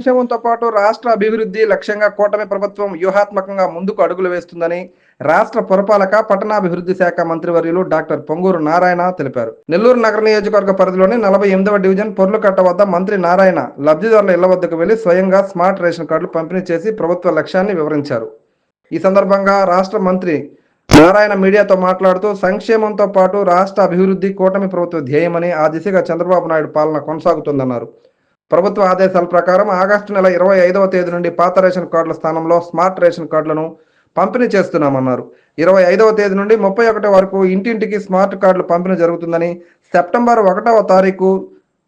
సంక్షేమంతో పాటు రాష్ట్ర అభివృద్ధి లక్ష్యంగా కూటమి ప్రభుత్వం వ్యూహాత్మకంగా ముందుకు అడుగులు వేస్తుందని రాష్ట్ర పురపాలక పట్టణాభివృద్ధి శాఖ మంత్రివర్యులు డాక్టర్ పొంగూరు నారాయణ తెలిపారు. నెల్లూరు నగర నియోజకవర్గ పరిధిలోని నలభై ఎనిమిదవ డివిజన్ పొర్లుకట్ట వద్ద మంత్రి నారాయణ లబ్ధిదారుల ఇళ్ళ వద్దకు వెళ్ళి స్వయంగా స్మార్ట్ రేషన్ కార్డులు పంపిణీ చేసి ప్రభుత్వ లక్ష్యాన్ని వివరించారు. ఈ సందర్భంగా రాష్ట్ర మంత్రి నారాయణ మీడియాతో మాట్లాడుతూ సంక్షేమంతో పాటు రాష్ట్ర అభివృద్ధి కూటమి ప్రభుత్వ ధ్యేయమని ఆ దిశగా చంద్రబాబు నాయుడు పాలన కొనసాగుతుందన్నారు. ప్రభుత్వ ఆదేశాల ప్రకారం ఆగస్టు నెల ఇరవై ఐదవ తేదీ నుండి పాత రేషన్ కార్డుల స్థానంలో స్మార్ట్ రేషన్ కార్డులను పంపిణీ చేస్తున్నామన్నారు. ఇరవై ఐదవ తేదీ నుండి ముప్పై ఒకటి వరకు ఇంటింటికి స్మార్ట్ కార్డులు పంపిణీ జరుగుతుందని సెప్టెంబర్ ఒకటవ తారీఖు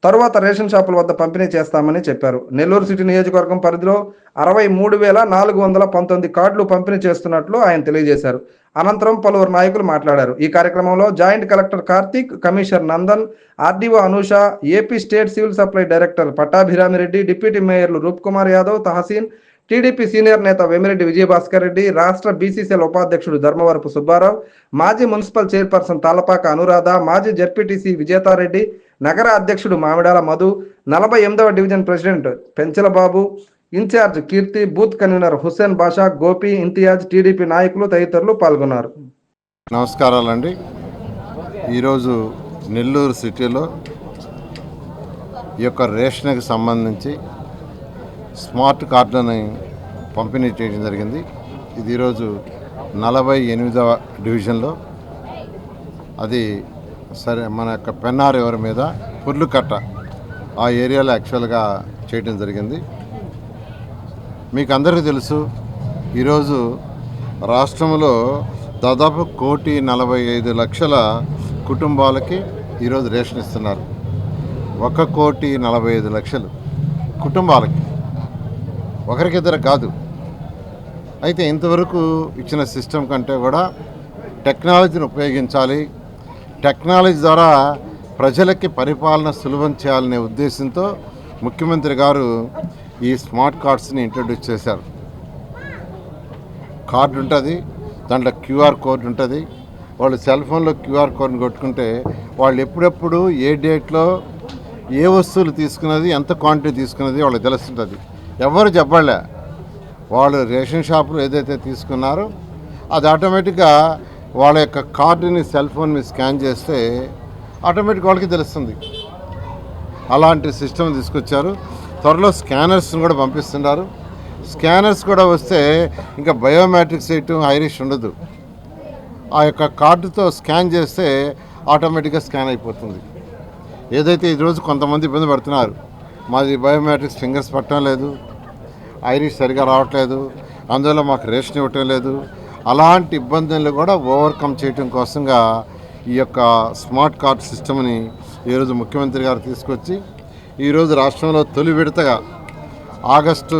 తరువాత రేషన్ షాపుల వద్ద పంపిణీ చేస్తామని చెప్పారు. నెల్లూరు సిటీ నియోజకవర్గం పరిధిలో అరవై మూడు వేల నాలుగు వందల పంతొమ్మిది కార్డులు పంపిణీ చేస్తున్నట్లు ఆయన తెలియజేశారు. అనంతరం పలువురు నాయకులు మాట్లాడారు. ఈ కార్యక్రమంలో joint collector Karthik commissioner Nandan RDO Anusha AP state civil supply director Pattabhiramireddy deputy మేయర్లు Roop Kumar Yadav Tahseen TDP senior నేత వెమిరెడ్డి విజయభాస్కర్ రెడ్డి రాష్ట్ర బీసీసీఎల్ ఉపాధ్యక్షుడు ధర్మవరపు సుబ్బారావు మాజీ మున్సిపల్ చైర్పర్సన్ తాలపాక అనురాధ మాజీ జడ్పీటీసీ విజేతారెడ్డి నగర అధ్యక్షుడు మామిడాల మధు నలభై ఎనిమిదవ division president Penchalababu incharge Keerthi booth convener Hussain Basha Gopi Imtiaz TDP నాయకులు తదితరులు పాల్గొన్నారు. నమస్కారాలండి. ఈరోజు నెల్లూరు సిటీలో ఈ యొక్క రేషన్కి సంబంధించి స్మార్ట్ కార్డులను పంపిణీ చేయడం జరిగింది. ఇది ఈరోజు నలభై ఎనిమిదవ డివిజన్లో. అది సరే మన యొక్క పెన్నార్ ఎవరి మీద పుర్లుకట్ట ఆ ఏరియాలో యాక్చువల్గా చేయడం జరిగింది. మీకు అందరికీ తెలుసు ఈరోజు రాష్ట్రంలో దాదాపు కోటి నలభై ఐదు లక్షల కుటుంబాలకి ఈరోజు రేషన్ ఇస్తున్నారు. ఒక కోటి నలభై ఐదు లక్షలు కుటుంబాలకి. ఒకరికిద్దరు కాదు. అయితే ఇంతవరకు ఇచ్చిన సిస్టమ్ కంటే కూడా టెక్నాలజీని ఉపయోగించాలి. టెక్నాలజీ ద్వారా ప్రజలకి పరిపాలన సులభం చేయాలనే ఉద్దేశంతో ముఖ్యమంత్రి గారు ఈ స్మార్ట్ కార్డ్స్ని ఇంట్రడ్యూస్ చేశారు. కార్డు ఉంటుంది దాంట్లో క్యూఆర్ కోడ్ ఉంటుంది. వాళ్ళు సెల్ ఫోన్లో క్యూఆర్ కోడ్ని కొట్టుకుంటే వాళ్ళు ఎప్పుడెప్పుడు ఏ డేట్లో ఏ వస్తువులు తీసుకున్నది ఎంత క్వాంటిటీ తీసుకున్నది వాళ్ళకి తెలుస్తుంటుంది. ఎవరు చెప్పలే. వాళ్ళు రేషన్ షాపులో ఏదైతే తీసుకున్నారో అది ఆటోమేటిక్గా వాళ్ళ యొక్క కార్డుని సెల్ ఫోన్ మీద స్కాన్ చేస్తే ఆటోమేటిక్ వాళ్ళకి తెలుస్తుంది. అలాంటి సిస్టమ్ తీసుకొచ్చారు. త్వరలో స్కానర్స్ని కూడా పంపిస్తున్నారు. స్కానర్స్ కూడా వస్తే ఇంకా బయోమెట్రిక్స్ వేయటం ఐరిష్ ఉండదు. ఆ యొక్క కార్డుతో స్కాన్ చేస్తే ఆటోమేటిక్గా స్కాన్ అయిపోతుంది. ఏదైతే ఈరోజు కొంతమంది ఇబ్బంది పడుతున్నారు మాది బయోమెట్రిక్స్ ఫింగర్స్ పట్టడం లేదు ఐరిష్ సరిగా రావట్లేదు అందువల్ల మాకు రేషన్ ఇవ్వటం లేదు. అలాంటి ఇబ్బందులు కూడా ఓవర్కమ్ చేయటం కోసంగా ఈ యొక్క స్మార్ట్ కార్డ్ సిస్టమ్ని ఈరోజు ముఖ్యమంత్రి గారు తీసుకొచ్చి ఈరోజు రాష్ట్రంలో తొలి విడతగా ఆగస్టు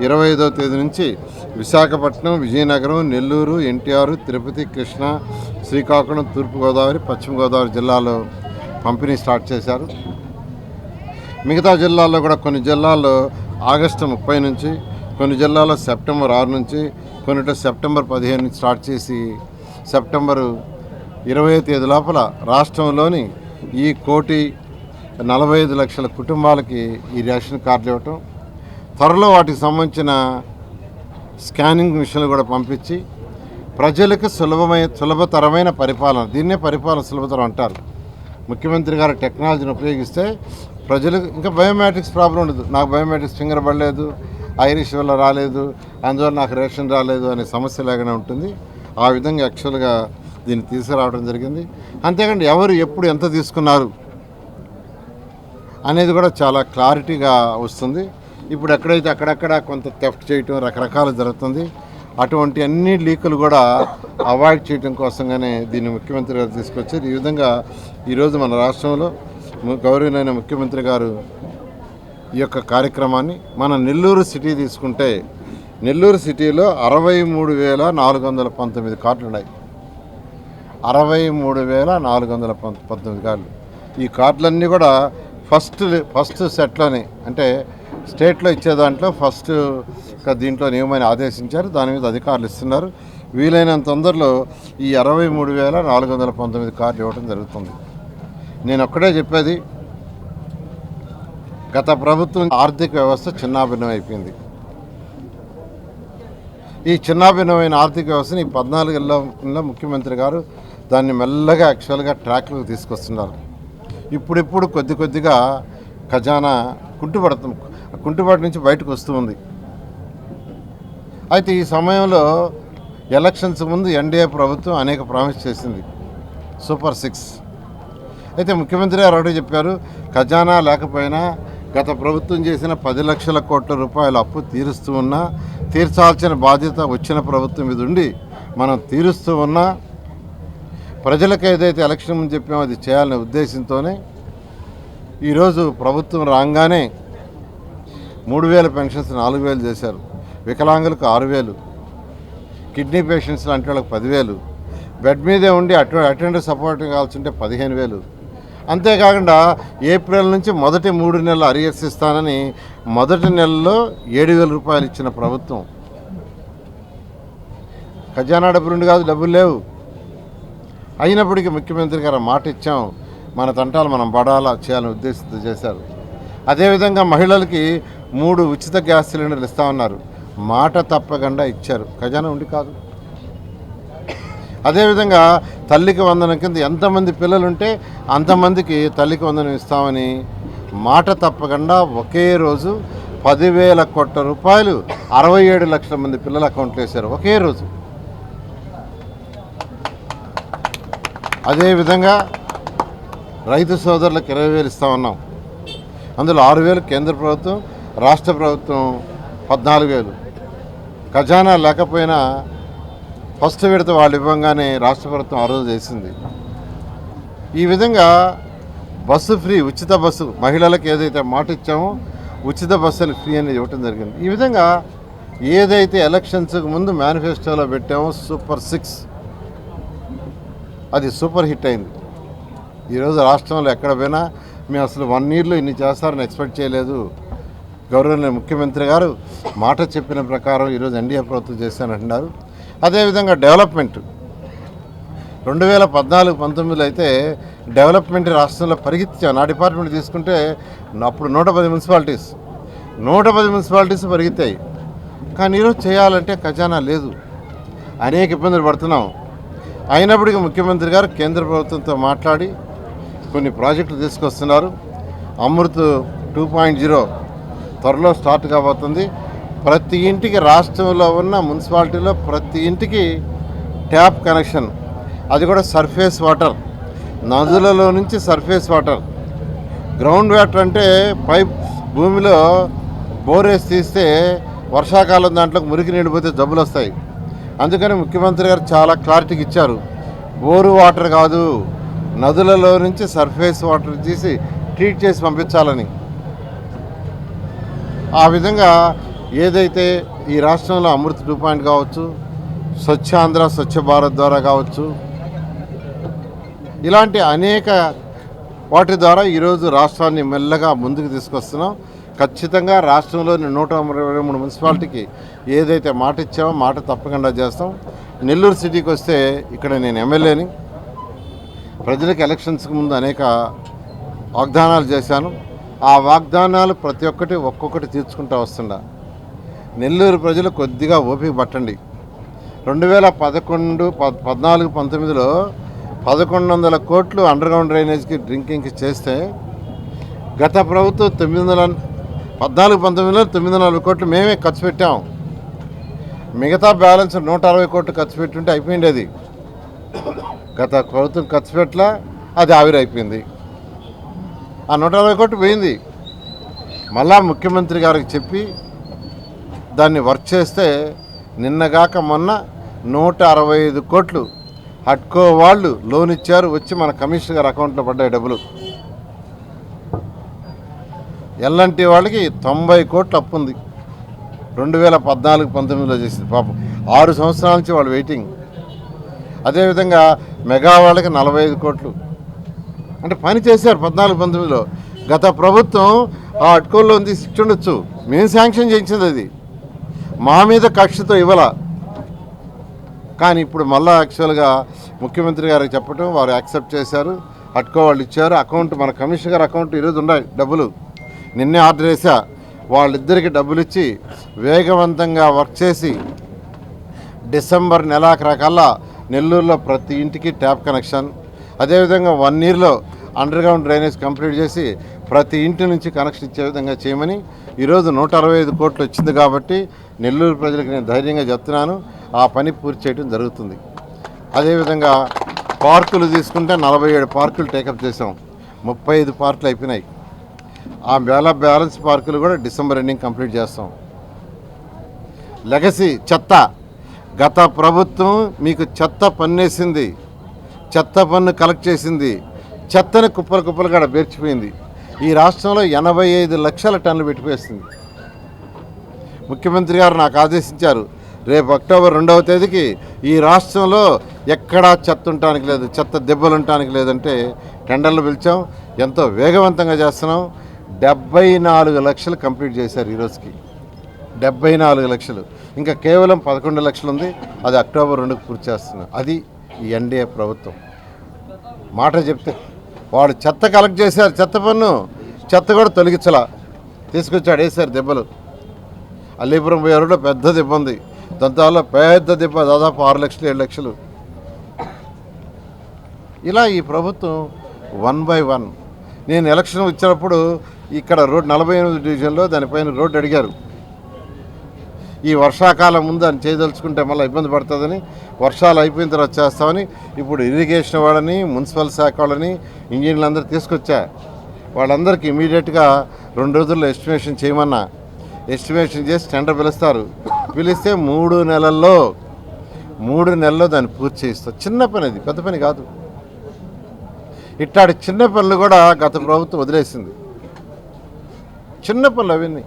ఇరవై ఐదవ తేదీ నుంచి విశాఖపట్నం విజయనగరం నెల్లూరు ఎన్టీఆర్ తిరుపతి కృష్ణా శ్రీకాకుళం తూర్పుగోదావరి పశ్చిమ గోదావరి జిల్లాలో పంపిణీ స్టార్ట్ చేశారు. మిగతా జిల్లాల్లో కూడా కొన్ని జిల్లాల్లో ఆగస్టు ముప్పై నుంచి కొన్ని జిల్లాల్లో సెప్టెంబర్ ఆరు నుంచి కొన్నిటి సెప్టెంబర్ పదిహేను నుంచి స్టార్ట్ చేసి సెప్టెంబరు ఇరవై తేదీ లోపల రాష్ట్రంలోని ఈ కోటి నలభై ఐదు లక్షల కుటుంబాలకి ఈ రేషన్ కార్డులు ఇవ్వటం త్వరలో వాటికి సంబంధించిన స్కానింగ్ మిషన్లు కూడా పంపించి ప్రజలకు సులభమైన సులభతరమైన పరిపాలన దీన్నే పరిపాలన సులభతరం అంటారు. ముఖ్యమంత్రి గారు టెక్నాలజీని ఉపయోగిస్తే ప్రజలకు ఇంకా బయోమెట్రిక్స్ ప్రాబ్లం ఉండదు. నాకు బయోమెట్రిక్స్ ఫింగర్ పడలేదు ఐరిష్ వల్ల రాలేదు అందువల్ల నాకు రేషన్ రాలేదు అనే సమస్య లేకుండా ఉంటుంది. ఆ విధంగా యాక్చువల్గా దీన్ని తీసుకురావడం జరిగింది. అంతేకాండి ఎవరు ఎప్పుడు ఎంత తీసుకున్నారు అనేది కూడా చాలా క్లారిటీగా వస్తుంది. ఇప్పుడు ఎక్కడైతే అక్కడక్కడ కొంత థెఫ్ట్ చేయటం రకరకాలు జరుగుతుంది. అటువంటి అన్ని లీకులు కూడా అవాయిడ్ చేయడం కోసంగానే దీన్ని ముఖ్యమంత్రి గారు తీసుకొచ్చారు. ఈ విధంగా ఈరోజు మన రాష్ట్రంలో గౌరవనైన ముఖ్యమంత్రి గారు ఈ యొక్క కార్యక్రమాన్ని మన నెల్లూరు సిటీ తీసుకుంటే నెల్లూరు సిటీలో అరవై మూడు వేల నాలుగు వందల పంతొమ్మిది కార్లు ఉన్నాయి. అరవై మూడు వేల నాలుగు వందల పంతొమ్మిది కార్లు. ఈ కార్లన్నీ కూడా ఫస్ట్ ఫస్ట్ సెట్లోనే అంటే స్టేట్లో ఇచ్చే దాంట్లో ఫస్ట్ దీంట్లో నియమని ఆదేశించారు దాని మీద అధికారులు ఇస్తున్నారు. వీలైనంత తొందరలో ఈ అరవై మూడు వేల నాలుగు వందల పంతొమ్మిది కార్లు ఇవ్వడం జరుగుతుంది. నేను ఒక్కడే చెప్పేది గత ప్రభుత్వం ఆర్థిక వ్యవస్థ చిన్నాభిన్నం అయిపోయింది. ఈ చిన్నాభిన్నమైన ఆర్థిక వ్యవస్థని ఈ పద్నాలుగేళ్ళ ముఖ్యమంత్రి గారు దాన్ని మెల్లగా యాక్చువల్గా ట్రాక్లోకి తీసుకొస్తున్నారు. ఇప్పుడిప్పుడు కొద్ది కొద్దిగా ఖజానా కుంటుపడుతుంది కుంటుబాటు నుంచి బయటకు వస్తూ ఉంది. అయితే ఈ సమయంలో ఎలక్షన్స్ ముందు ఎన్డీఏ ప్రభుత్వం అనేక ప్రామిస్ చేసింది. Super six. అయితే ముఖ్యమంత్రి గారు ఒకటి చెప్పారు ఖజానా లేకపోయినా గత ప్రభుత్వం చేసిన పది లక్షల కోట్ల రూపాయల అప్పు తీరుస్తూ ఉన్నా తీర్చాల్సిన బాధ్యత వచ్చిన ప్రభుత్వం మీద ఉండి మనం తీరుస్తూ ఉన్నా ప్రజలకు ఏదైతే ఎలక్షన్ ముందు చెప్పామో అది చేయాలనే ఉద్దేశంతోనే ఈరోజు ప్రభుత్వం రాగానే మూడు వేల పెన్షన్స్ నాలుగు వేలు చేశారు. వికలాంగులకు ఆరు వేలు కిడ్నీ పేషెంట్స్ లాంటి వాళ్ళకి పదివేలు బెడ్ మీదే ఉండి అటు అటెండర్ సపోర్ట్ కావాల్సి ఉంటే పదిహేను వేలు. అంతేకాకుండా ఏప్రిల్ నుంచి మొదటి మూడు నెలలు అరియర్స్ ఇస్తానని మొదటి నెలలో ఏడు వేల రూపాయలు ఇచ్చిన ప్రభుత్వం. ఖజానా డబ్బు రెండు కాదు డబ్బులు లేవు. అయినప్పటికీ ముఖ్యమంత్రి గారు మాట ఇచ్చాం. మన తంటాలు మనం పడాలా చేయాలని ఉద్దేశంతో చేశారు. అదేవిధంగా మహిళలకి మూడు ఉచిత గ్యాస్ సిలిండర్లు ఇస్తామన్నారు మాట తప్పకుండా ఇచ్చారు. ఖజానా ఉండి కాదు. అదేవిధంగా తల్లికి వందనం కింద ఎంతమంది పిల్లలుంటే అంతమందికి తల్లికి వందనం ఇస్తామని మాట తప్పకుండా ఒకే రోజు పదివేల కోట్ల రూపాయలు అరవై ఏడు లక్షల మంది పిల్లల అకౌంట్లో వేశారు. ఒకే రోజు. అదేవిధంగా రైతు సోదరులకు ఇరవై వేలు ఇస్తా ఉన్నాం. అందులో ఆరు వేలు కేంద్ర ప్రభుత్వం రాష్ట్ర ప్రభుత్వం పద్నాలుగు వేలు. ఖజానా లేకపోయినా ఫస్ట్ విడత వాళ్ళు ఇవ్వగానే రాష్ట్ర ప్రభుత్వం ఆ రోజు చేసింది. ఈ విధంగా బస్సు ఫ్రీ ఉచిత బస్సు మహిళలకు ఏదైతే మాట ఇచ్చామో ఉచిత బస్సు అని ఫ్రీ అనేది ఇవ్వటం జరిగింది. ఈ విధంగా ఏదైతే ఎలక్షన్స్కి ముందు మేనిఫెస్టోలో పెట్టామో సూపర్ సిక్స్ అది సూపర్ హిట్ అయింది. ఈరోజు రాష్ట్రంలో ఎక్కడ పోయినా మేము అసలు వన్ ఇయర్లో ఇన్ని చేస్తారని ఎక్స్పెక్ట్ చేయలేదు. గౌరవనీయ ముఖ్యమంత్రి గారు మాట చెప్పిన ప్రకారం ఈరోజు ఎన్డీఏ ప్రభుత్వం చేశానంటున్నారు అదేవిధంగా డెవలప్మెంట్. రెండు వేల పద్నాలుగు పంతొమ్మిదిలో అయితే డెవలప్మెంట్ రాష్ట్రంలో పరిగెత్తాం నా డిపార్ట్మెంట్ తీసుకుంటే అప్పుడు నూట పది మున్సిపాలిటీస్ నూట పది మున్సిపాలిటీస్ పరిగెత్తాయి. కానీ ఈరోజు చేయాలంటే ఖజానా లేదు. అనేక ఇబ్బందులు పడుతున్నాం. అయినప్పటికీ ముఖ్యమంత్రి గారు కేంద్ర ప్రభుత్వంతో మాట్లాడి కొన్ని ప్రాజెక్టులు తీసుకొస్తున్నారు. అమృత్ టూ పాయింట్ జీరో త్వరలో స్టార్ట్ కాబోతుంది. ప్రతి ఇంటికి రాష్ట్రంలో ఉన్న మున్సిపాలిటీలో ప్రతి ఇంటికి ట్యాప్ కనెక్షన్. అది కూడా సర్ఫేస్ వాటర్. నదులలో నుంచి సర్ఫేస్ వాటర్. గ్రౌండ్ వాటర్ అంటే పైప్ భూమిలో బోరేసి తీస్తే వర్షాకాలం దాంట్లో మురికి నీళ్ళు పోతే జబ్బులు వస్తాయి. అందుకని ముఖ్యమంత్రి గారు చాలా క్లారిటీకి ఇచ్చారు. బోరు వాటర్ కాదు నదులలో నుంచి సర్ఫేస్ వాటర్ తీసి ట్రీట్ చేసి పంపించాలని. ఆ విధంగా ఏదైతే ఈ రాష్ట్రంలో అమృత్ టూ పాయింట్ కావచ్చు స్వచ్ఛ ఆంధ్ర స్వచ్ఛ భారత్ ద్వారా కావచ్చు ఇలాంటి అనేక వాటి ద్వారా ఈరోజు రాష్ట్రాన్ని మెల్లగా ముందుకు తీసుకొస్తున్నాం. ఖచ్చితంగా రాష్ట్రంలోని నూట ఇరవై మూడు మున్సిపాలిటీకి ఏదైతే మాట ఇచ్చామో మాట తప్పకుండా చేస్తాం. నెల్లూరు సిటీకి వస్తే ఇక్కడ నేను ఎమ్మెల్యేని. ప్రజలకు ఎలక్షన్స్కి ముందు అనేక వాగ్దానాలు చేశాను. ఆ వాగ్దానాలు ప్రతి ఒక్కటి ఒక్కొక్కటి తీర్చుకుంటూ వస్తుండా నెల్లూరు ప్రజలు కొద్దిగా ఓపిక పట్టండి. రెండు వేల పదకొండు పద్ పద్నాలుగు పంతొమ్మిదిలో పదకొండు వందల కోట్లు అండర్గ్రౌండ్ డ్రైనేజ్కి డ్రింకింగ్కి చేస్తే గత ప్రభుత్వం తొమ్మిది వందల పద్నాలుగు పంతొమ్మిదిలో తొమ్మిది నాలుగు నలభై కోట్లు మేమే ఖర్చు పెట్టాం. మిగతా బ్యాలెన్స్ నూట అరవై కోట్లు ఖర్చు పెట్టుంటే అయిపోయింది అది గత ప్రభుత్వం ఖర్చు పెట్టలా అది ఆవిరైపోయింది. ఆ నూట అరవై కోట్లు పోయింది. మళ్ళా ముఖ్యమంత్రి గారికి చెప్పి దాన్ని వర్క్ చేస్తే నిన్నగాక మొన్న నూట అరవై ఐదు కోట్లు. హట్కో వాళ్ళు లోన్ ఇచ్చారు వచ్చి మన కమిషనర్ గారి అకౌంట్లో పడ్డాయి డబ్బులు. ఎల్లంటి వాళ్ళకి తొంభై కోట్లు అప్పు ఉంది. రెండు వేల పద్నాలుగు పంతొమ్మిదిలో చేసింది. పాపం ఆరు సంవత్సరాల నుంచి వాళ్ళు వెయిటింగ్. అదేవిధంగా మెగా వాళ్ళకి నలభై ఐదు కోట్లు. అంటే పని చేశారు పద్నాలుగు పంతొమ్మిదిలో. గత ప్రభుత్వం ఆ అటుకోల్లో ఉంది ఇచ్చి ఉండొచ్చు మేము శాంక్షన్ చేయించింది అది. మా మీద కక్షతో ఇవ్వాల. కానీ ఇప్పుడు మళ్ళా యాక్చువల్గా ముఖ్యమంత్రి గారికి చెప్పడం వారు యాక్సెప్ట్ చేశారు. అటుకో వాళ్ళు ఇచ్చారు. అకౌంట్ మన కమిషనర్ గారి అకౌంట్ ఈరోజు ఉన్నాయి డబ్బులు. నిన్నే ఆర్డర్ వేసా వాళ్ళిద్దరికి డబ్బులు ఇచ్చి వేగవంతంగా వర్క్ చేసి డిసెంబర్ నెలాఖరకల్లా నెల్లూరులో ప్రతి ఇంటికి ట్యాప్ కనెక్షన్ అదేవిధంగా వన్ ఇయర్లో అండర్ గ్రౌండ్ డ్రైనేజ్ కంప్లీట్ చేసి ప్రతి ఇంటి నుంచి కనెక్షన్ ఇచ్చే విధంగా చేయమని ఈరోజు నూట అరవై ఐదు కోట్లు వచ్చింది కాబట్టి నెల్లూరు ప్రజలకు నేను ధైర్యంగా చెప్తున్నాను. ఆ పని పూర్తి చేయడం జరుగుతుంది. అదేవిధంగా పార్కులు తీసుకుంటే నలభై ఏడు పార్కులు టేకప్ చేసాం ముప్పై ఐదు పార్కులు అయిపోయినాయి. ఆ వేల బ్యాలెన్స్ పార్కులు కూడా డిసెంబర్ ఎండింగ్ కంప్లీట్ చేస్తాం. లెగసీ చెత్త. గత ప్రభుత్వం మీకు చెత్త పన్నేసింది. చెత్త పన్ను కలెక్ట్ చేసింది. చెత్తని కుప్పలు కుప్పలు కూడా పేర్చిపోయింది. ఈ రాష్ట్రంలో ఎనభై ఐదు లక్షల టన్నులు పెట్టిపోయేస్తుంది ముఖ్యమంత్రి గారు నాకు ఆదేశించారు. రేపు అక్టోబర్ రెండవ తేదీకి ఈ రాష్ట్రంలో ఎక్కడా చెత్త ఉండటానికి లేదు. చెత్త దెబ్బలు ఉండటానికి లేదంటే టెండర్లు పిలిచాం. ఎంతో వేగవంతంగా చేస్తున్నాం. డెబ్బై నాలుగు లక్షలు కంప్లీట్ చేశారు ఈరోజుకి డెబ్బై నాలుగు లక్షలు. ఇంకా కేవలం పదకొండు లక్షలు ఉంది. అది అక్టోబర్ రెండుకు పూర్తి చేస్తున్నాం అది ఈ ఎన్డీఏ ప్రభుత్వం. మాట చెప్తే వాడు చెత్త కలెక్ట్ చేశారు చెత్త పన్ను. చెత్త కూడా తొలగించలా. తీసుకొచ్చాడు వేసారు దెబ్బలు. అల్లీపురం పోయే పెద్ద దెబ్బ ఉంది. దంతాల్లో పెద్ద దెబ్బ దాదాపు ఆరు లక్షలు ఏడు లక్షలు. ఇలా ఈ ప్రభుత్వం వన్ బై వన్. నేను ఎలక్షన్ వచ్చినప్పుడు ఇక్కడ రోడ్ నలభై ఎనిమిది డివిజన్లో దానిపైన రోడ్డు అడిగారు. ఈ వర్షాకాలం ముందు అని చేయదలుచుకుంటే మళ్ళీ ఇబ్బంది పడుతుందని వర్షాలు అయిపోయిన తర్వాత చేస్తామని ఇప్పుడు ఇరిగేషన్ వాళ్ళని మున్సిపల్ శాఖ వాళ్ళని ఇంజనీర్లు అందరూ తీసుకొచ్చా. వాళ్ళందరికీ ఇమీడియట్గా రెండు రోజుల్లో ఎస్టిమేషన్ చేయమన్నా. ఎస్టిమేషన్ చేసి టెండర్ పిలుస్తారు. పిలిస్తే మూడు నెలల్లో మూడు నెలల్లో దాన్ని పూర్తి చేయిస్తారు చిన్న పని అది పెద్ద పని కాదు. ఇట్లాంటి చిన్న పనులు కూడా గత ప్రభుత్వం వదిలేసింది. చిన్న పనులు అవన్నీ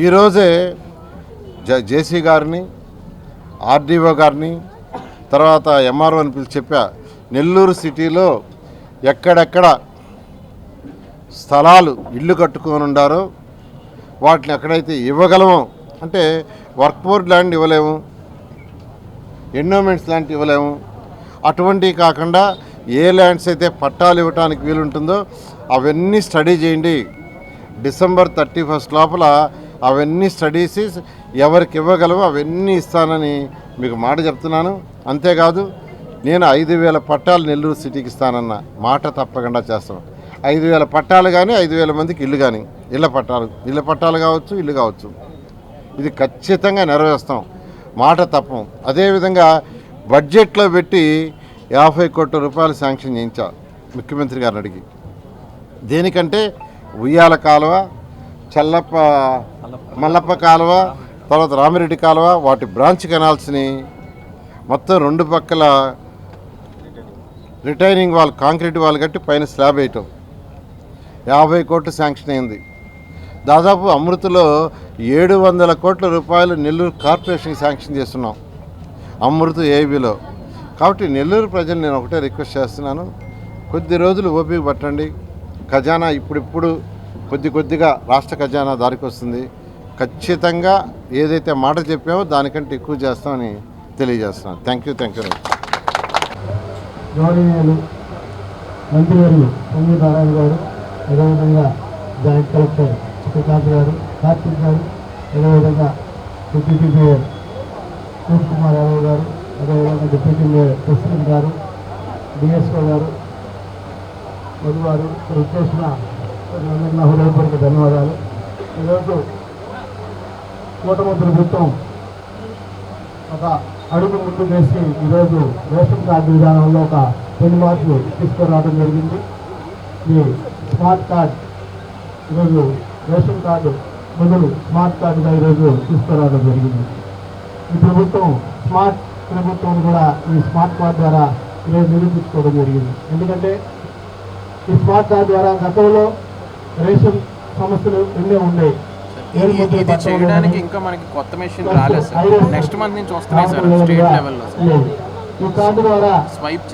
ఈరోజే జ జేసీ గారిని ఆర్డీఓ గారిని తర్వాత ఎంఆర్ఓ అని పిలిచి చెప్పా నెల్లూరు సిటీలో ఎక్కడెక్కడ స్థలాలు ఇల్లు కట్టుకొని ఉండారో వాటిని ఎక్కడైతే ఇవ్వగలమో అంటే వర్క్ బోర్డ్ ల్యాండ్ ఇవ్వలేము ఎండోమెంట్స్ లాంటివి ఇవ్వలేము అటువంటివి కాకుండా ఏ ల్యాండ్స్ అయితే పట్టాలు ఇవ్వడానికి వీలుంటుందో అవన్నీ స్టడీ చేయండి. డిసెంబర్ థర్టీ ఫస్ట్ లోపల అవన్నీ స్టడీస్ ఎవరికి ఇవ్వగలవో అవన్నీ ఇస్తానని మీకు మాట చెప్తున్నాను. అంతేకాదు నేను ఐదు వేల పట్టాలు నెల్లూరు సిటీకి ఇస్తానన్న మాట తప్పకుండా చేస్తాం. ఐదు వేల పట్టాలు కానీ ఐదు వేల మందికి ఇల్లు కానీ ఇళ్ళ పట్టాలు. ఇళ్ళ పట్టాలు కావచ్చు ఇల్లు కావచ్చు. ఇది ఖచ్చితంగా నెరవేరుస్తాం. మాట తప్పం. అదేవిధంగా బడ్జెట్లో పెట్టి యాభై కోట్ల రూపాయలు శాంక్షన్ చేయించా ముఖ్యమంత్రి గారిని అడిగి. దేనికంటే ఉయ్యాల కాలువ చల్లప్ప మల్లప్ప కాలువ తర్వాత రామిరెడ్డి కాలువ వాటి బ్రాంచ్ కెనాల్స్ని మొత్తం రెండు పక్కల రిటైనింగ్ వాల్ కాంక్రీట్ వాల్ కట్టి పైన స్లాబ్ వేయటం. యాభై కోట్లు శాంక్షన్ అయింది. దాదాపు అమృతలో ఏడు వందల కోట్ల రూపాయలు నెల్లూరు కార్పొరేషన్కి శాంక్షన్ చేస్తున్నాం. అమృత ఏబీలో కాబట్టి నెల్లూరు ప్రజలు నేను ఒకటే రిక్వెస్ట్ చేస్తున్నాను. కొద్ది రోజులు ఓపిక పట్టండి. ఖజానా ఇప్పుడిప్పుడు కొద్ది కొద్దిగా రాష్ట్ర ఖజానా దారికి వస్తుంది. ఖచ్చితంగా ఏదైతే మాట చెప్పామో దానికంటే ఎక్కువ చేస్తామని తెలియజేస్తున్నాను. థ్యాంక్ యూ థ్యాంక్ యూ గౌరవనీయులు మంత్రివర్యులు పొంగి నారాయణ గారు అదేవిధంగా జాయింట్ కలెక్టర్ గారు కార్తీక్ గారు అదేవిధంగా డిప్యూటీ మేయర్ శివ్ కుమార్ యాదవ్ గారు అదేవిధంగా డిప్యూటీ మేయర్ ప్రెసిడెంట్ గారు డిఎస్ఓ గారు మధువారు చేసిన అందరికీ నా హృదయపూర్వక ధన్యవాదాలు. ఈరోజు కూటమి ప్రభుత్వం ఒక అడుగు ముందు వేసి ఈరోజు రేషన్ కార్డు విధానంలో ఒక కొన్ని మార్పులు తీసుకురావడం జరిగింది. ఈ స్మార్ట్ కార్డ్ ఈరోజు రేషన్ కార్డు బదులు స్మార్ట్ కార్డుగా ఈరోజు తీసుకురావడం జరిగింది. ఈ ప్రభుత్వం స్మార్ట్ ప్రభుత్వం కూడా ఈ స్మార్ట్ కార్డ్ ద్వారా ఈరోజు నిరూపించుకోవడం జరిగింది. ఎందుకంటే ఈ స్మార్ట్ కార్డ్ ద్వారా గతంలో రేషన్ సమస్యలు ఎన్నో ఉన్నాయి. ఇది చేయడానికి ఇంకా మనకి కొత్త మెషిన్ రాలేదు సార్. నెక్స్ట్ మంత్ నుంచి వస్తున్నాయి సార్. స్టేట్ లెవెల్లో స్వైప్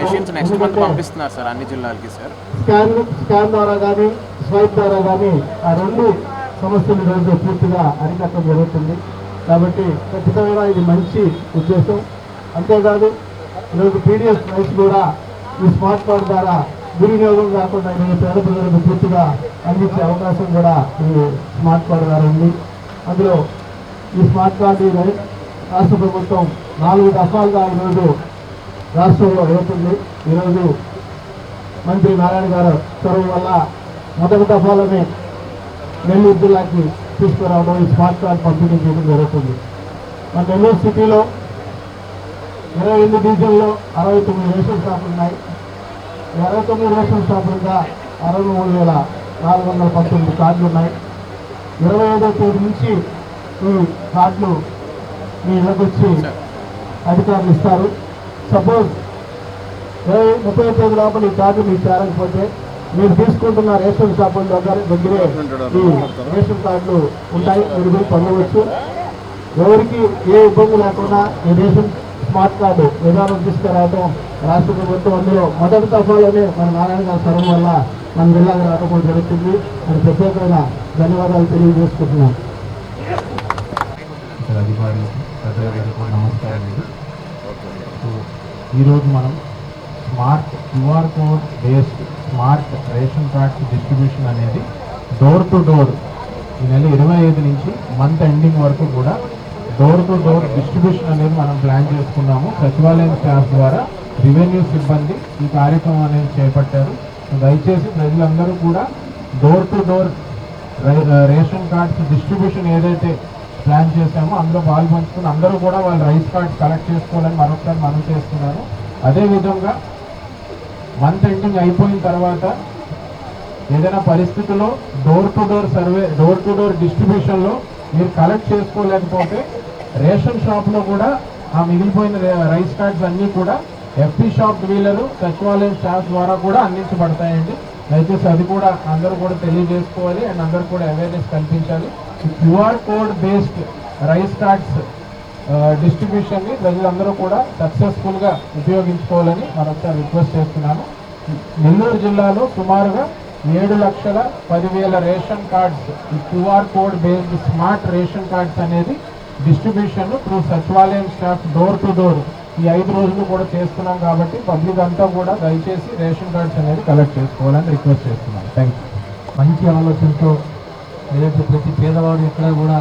మెషిన్స్ నెక్స్ట్ మంత్ పంపిస్తున్నారు సార్ అన్ని జిల్లాలకి సార్. స్కాన్ స్కాన్ ద్వారా కానీ స్వైప్ ద్వారా కానీ ఆ రెండు సమస్యలు ఈరోజు పూర్తిగా అరికట్టడం జరుగుతుంది. కాబట్టి ఖచ్చితంగా ఇది మంచి ఉద్దేశం. అంతేకాదు ఈరోజు పీడిఎస్ రైస్ కూడా ఈ స్మార్ట్ కార్డ్ ద్వారా దుర్వినియోగం కాకుండా ఈరోజు పేద ప్రజలకు పూర్తిగా అందించే అవకాశం కూడా ఈ స్మార్ట్ కార్డు ద్వారా ఉంది. అందులో ఈ స్మార్ట్ కార్డు రాష్ట్ర ప్రభుత్వం నాలుగు దఫాలుగా ఈరోజు రాష్ట్రంలో అవుతుంది ఈరోజు మంత్రి నారాయణ గారు చొరవ వల్ల మొదటి దఫాలోనే నెల్లూరు జిల్లాకి తీసుకురావడం ఈ స్మార్ట్ కార్డ్ పంపిణీ చేయడం జరుగుతుంది. మన నెల్లూరు సిటీలో ఇరవై ఎనిమిది డివిజన్లో అరవై తొమ్మిది రేషన్ షాపులు ఉన్నాయి. ఇరవై అరవై తొమ్మిది రేషన్ షాపులుగా అరవై మూడు వేల నాలుగు వందల పంతొమ్మిది కార్డులు ఉన్నాయి. ఇరవై ఐదో తేదీ నుంచి ఈ కార్డులు మీ ఇళ్ళకి వచ్చి అధికారులు ఇస్తారు. సపోజ్ ఇరవై ముప్పై తేదీ లోపల ఈ కార్డు మీకు చేరకపోతే మీరు తీసుకుంటున్న రేషన్ షాపుల దగ్గర దగ్గరే ఈ రేషన్ కార్డులు ఉంటాయి. మీరు పోయి పొందవచ్చు. ఎవరికి ఏ ఇబ్బంది లేకుండా ఈ రేషన్ స్మార్ట్ కార్డు విధానం తీసుకురావటం రాష్ట్ర ప్రభుత్వం అందులో మొదటి దఫాలోనే మన నారాయణ గారి సర్వం వల్ల మన జిల్లాకు రాకపోవడం జరుగుతుంది. మరి ప్రత్యేకమైన ధన్యవాదాలు తెలియజేసుకుంటున్నాం సో ఈరోజు మనం smart QR code based smart ration cards distribution అనేది డోర్ టు డోర్ ఈ నెల ఇరవై ఐదు నుంచి మంత్ ఎండింగ్ వరకు కూడా డోర్ టు డోర్ డిస్ట్రిబ్యూషన్ అనేది మనం ప్లాన్ చేసుకున్నాము. సచివాలయం స్టాఫ్ ద్వారా రెవెన్యూ సిబ్బంది ఈ కార్యక్రమం అనేది చేపట్టారు. దయచేసి ప్రజలందరూ కూడా door to door ration cards distribution ఏదైతే ప్లాన్ చేశామో అందులో పాల్పంచుకుని అందరూ కూడా వాళ్ళ రైస్ కార్డ్స్ కలెక్ట్ చేసుకోవాలని మరొకసారి మనం చేస్తున్నాను. అదేవిధంగా మంత్ ఎండింగ్ అయిపోయిన తర్వాత ఏదైనా పరిస్థితుల్లో door to door survey door to door డిస్ట్రిబ్యూషన్లో మీరు కలెక్ట్ చేసుకోలేకపోతే రేషన్ షాప్లో కూడా ఆ మిగిలిపోయిన రైస్ కార్డ్స్ అన్నీ కూడా ఎఫ్పీ షాప్ వీలరు సచివాలయం స్టాఫ్ ద్వారా కూడా అందించబడతాయండి. దయచేసి అది కూడా అందరూ కూడా తెలియజేసుకోవాలి అండ్ అందరూ కూడా అవేర్నెస్ కల్పించాలి. QR code based rice cards డిస్ట్రిబ్యూషన్ని ప్రజలందరూ కూడా సక్సెస్ఫుల్గా ఉపయోగించుకోవాలని మరొకసారి రిక్వెస్ట్ చేస్తున్నాను. నెల్లూరు జిల్లాలో సుమారుగా ఏడు లక్షల పదివేల రేషన్ కార్డ్స్ ఈ QR code based smart ration cards అనేది డిస్ట్రిబ్యూషన్ త్రూ సచివాలయం స్టాఫ్ డోర్ టు డోర్ ఈ ఐదు రోజులు కూడా చేస్తున్నాం కాబట్టి పబ్లిక్ అంతా కూడా దయచేసి రేషన్ కార్డ్స్ అనేది కలెక్ట్ చేసుకోవాలని రిక్వెస్ట్ చేస్తున్నాను థ్యాంక్ యూ మంచి ఆలోచనతో ఏదైతే ప్రతి పేదవాడు ఎక్కడ కూడా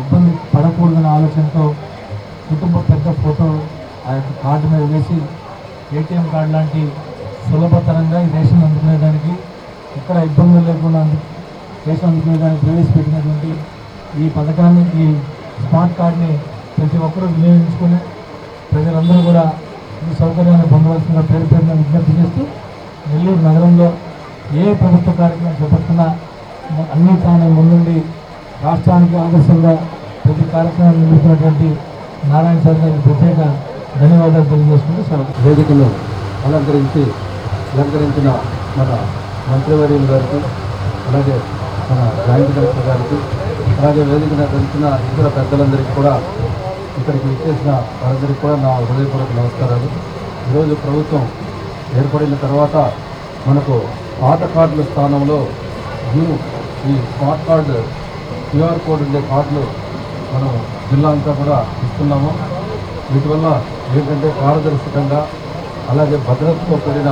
ఇబ్బంది పడకూడదనే ఆలోచనతో కుటుంబ పెద్ద ఫోటో ఆ యొక్క కార్డు మీద వేసి ఏటీఎం కార్డు లాంటి సులభతరంగా ఈ రేషన్ అందుకునేదానికి ఎక్కడ ఇబ్బందులు లేకుండా రేషన్ అందుకునేదానికి ప్రవేశపెట్టినటువంటి ఈ పథకాన్ని ఈ స్మార్ట్ కార్డ్ని ప్రతి ఒక్కరూ వినియోగించుకుని ప్రజలందరూ కూడా ఈ సౌకర్యాన్ని పొందవలసిన పేరు పేరున విజ్ఞప్తి చేస్తూ నెల్లూరు నగరంలో ఏ ప్రభుత్వ కార్యక్రమం చేపడుతున్నా అన్ని తాను ముందుండి రాష్ట్రానికి ఆదర్శంగా ప్రతి కార్యక్రమాన్ని నిర్వహిస్తున్నటువంటి నారాయణ సార్ గారికి ప్రత్యేక ధన్యవాదాలు తెలియజేసుకుంటూ సార్ వేదికను అలంకరించి అలంకరించిన మన మంత్రివర్యులు గారికి అలాగే మన జాయింట్ కలెక్టర్ గారికి అలాగే వేదిక వెళ్తున్న ఇతర పెద్దలందరికీ కూడా ఇక్కడికి వచ్చేసిన వారందరికీ కూడా నా హృదయపూర్వక నమస్కారాలు. ఈరోజు ప్రభుత్వం ఏర్పడిన తర్వాత మనకు పాత కార్డుల స్థానంలో న్యూ ఈ స్మార్ట్ కార్డు క్యూఆర్ కోడ్ ఉండే కార్డులు మనం జిల్లా అంతా కూడా ఇస్తున్నాము. వీటివల్ల ఏంటంటే పారదర్శకంగా అలాగే భద్రతతో కూడిన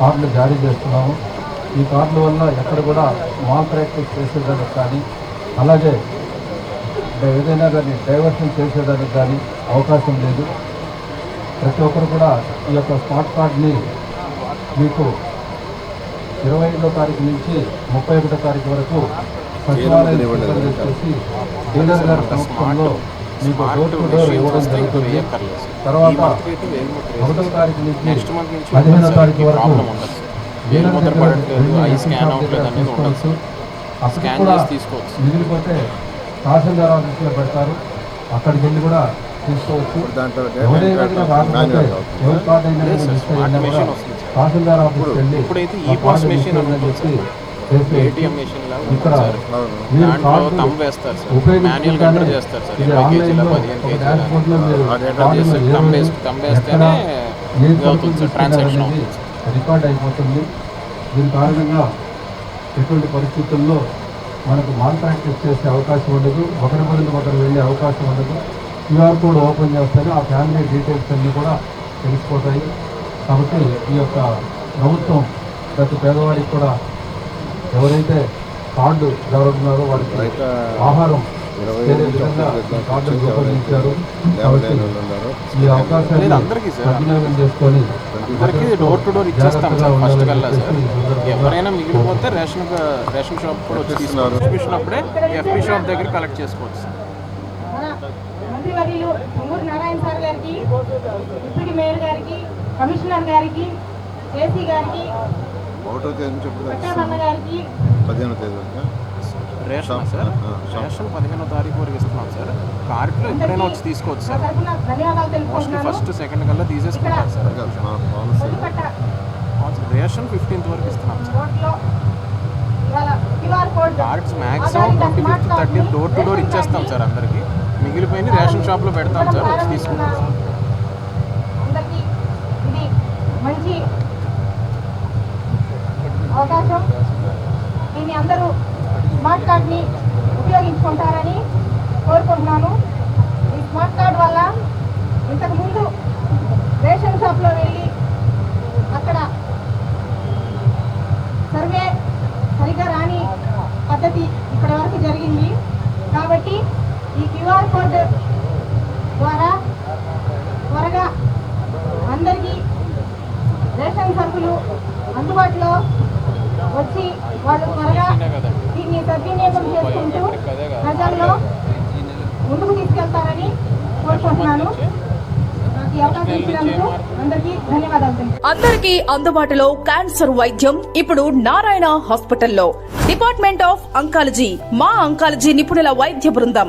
కార్డులు జారీ చేస్తున్నాము. ఈ కార్డుల వల్ల ఎక్కడ కూడా మాల్ ప్రాక్టీస్ చేసేదానికి కానీ అలాగే ఏదైనా కానీ డైవర్షన్ చేసేదానికి కానీ అవకాశం లేదు. ప్రతి ఒక్కరు కూడా ఈ యొక్క స్మార్ట్ కార్డ్ని మీకు ఇరవై ఐదో తారీఖు నుంచి ముప్పై ఒకటో తారీఖు వరకు సచివాలయం వచ్చేసి డీలర్ గారి సమక్షంలో మీకు డోర్ టు డోర్ ఇవ్వడం జరుగుతుంది. తర్వాత ఒకటో తారీఖు నుంచి పదిహేనో తారీఖు వరకు డీలర్ దగ్గర స్కాన్ చేసి తీసుకోవచ్చు. మిగిలిపోతే తహసీల్దార్ ఆఫీస్లో పెడతారు. అక్కడికి వెళ్ళి కూడా తీసుకోవచ్చు. తహసీల్దార్ ఆఫీస్కి వెళ్ళి చెప్పి ఏటీఎం మెషిన్ లాగా ఇక్కడ దాంట్లో తంబ్ వేస్తారు సార్. మాన్యువల్ ఎంటర్ చేస్తారు సార్. ఇరవై కేజీల ఆన్లైన్లో పదిహేను ఒక కేజీల డాష్బోర్డ్లో మీరు ఆ డేటా కార్డులో చేసి ఏ తంబ్ రోజు వేసి వేస్తేనే అవుతుంది సార్. ట్రాన్సాక్షన్ అవుతుంది. రికార్డ్ అయిపోతుంది. దీని కారణంగా ఎటువంటి పరిస్థితుల్లో మనకు ప్రాక్టీస్ చేసే అవకాశం ఉండదు ఒకరి బదులు ఒకరు వెళ్ళే అవకాశం ఉండదు. క్యూఆర్ కోడ్ ఓపెన్ చేస్తేనే ఆ ఫ్యామిలీ డీటెయిల్స్ అన్నీ కూడా తెలిసిపోతాయి. కాబట్టి ఈ యొక్క ప్రభుత్వం ప్రతి పేదవాడికి కూడా ఎవరైతే కార్డు ఎవరున్నారో వారికి బయట ఆహారం ఇరవై ఈ అవకాశాన్ని అందరికీ సార్. సద్వినియోగం చేసుకొని అందరికీ డోర్ టు డోర్ ఇచ్చేస్తాం సార్ ఫస్ట్ కల్లా సార్. ఎవరైనా మిగిలిపోతే రేషన్ రేషన్ షాప్ కూడా వచ్చి. డిస్ట్రిబ్యూషన్ అప్పుడే ఎఫ్పి షాప్ దగ్గర కలెక్ట్ చేసుకోవచ్చు సార్. మన మంత్రివర్యులు పొంగూరు నారాయణ సార్ గారికి డిప్యూటీ మేయర్ గారికి కమిషనర్ గారికి ఏసీ గారికి ఒకటో తేదీ గారికి పదిహేనో రేషన్ సార్. రేషన్ పదిహేనో తారీఖు వరకు ఇస్తున్నాం సార్. కార్డులో ఎప్పుడైనా వచ్చి తీసుకోవచ్చు సార్. మోస్ట్లీ ఫస్ట్ సెకండ్ కల్లా తీసేసుకుంటారు సార్. రేషన్ ఫిఫ్టీన్త్ వరకు ఇస్తున్నాం sir. Cards maximum twenty fifth thirty door to door ఇచ్చేస్తాం సార్ అందరికి. మిగిలిపోయిన రేషన్ షాప్లో పెడతాం సార్. వచ్చి తీసుకుంటాం సార్. అందరికీ ఇది మంచి అవకాశం. దీన్ని అందరూ స్మార్ట్ కార్డ్ని ఉపయోగించుకుంటారని కోరుకుంటున్నాను. ఈ స్మార్ట్ కార్డ్ వల్ల ఇంతకుముందు రేషన్ షాప్లో వెళ్ళి అక్కడ సర్వే సరిగా రాని పద్ధతి ఇప్పటి వరకు జరిగింది. కాబట్టి ఈ క్యూఆర్ కోడ్ ద్వారా త్వరగా అందరికీ రేషన్ సరుకులు అందుబాటులో వచ్చి వాళ్ళు త్వరగా దీన్ని సద్వినియోగం చేసుకుంటూ ప్రజల్లో ముందుకు తీసుకెళ్తారని కోరుకుంటున్నాను. అందరికీ అందుబాటులో క్యాన్సర్ వైద్యం ఇప్పుడు నారాయణ హాస్పిటల్లో. డిపార్ట్మెంట్ ఆఫ్ అంకాలజీ మా అంకాలజీ నిపుణుల వైద్య బృందం.